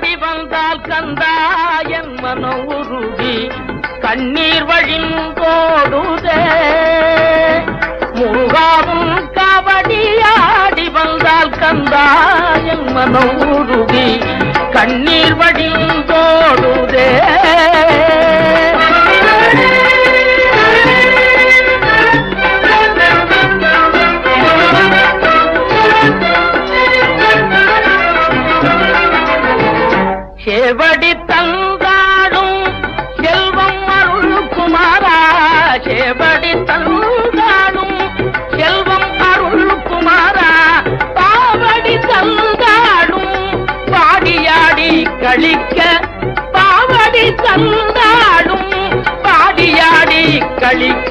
ஆடி வந்தால் கந்தாயன் மனம் உருகி கண்ணீர் வழிந்தோடுதே முருகாவும் கபடி ஆடி வந்தால் கந்தாயன் மனம் உருகி கண்ணீர் வழிந்தோடுதே சேவடி தந்தாடும் செல்வம் அருள் குமாரா சேவடி தந்தாடும் செல்வம் அருள் குமாரா பாவடி தந்தாடும் பாடியாடி கழிக்க. பாவடி தந்தாடும் பாடியாடி கழிக்க.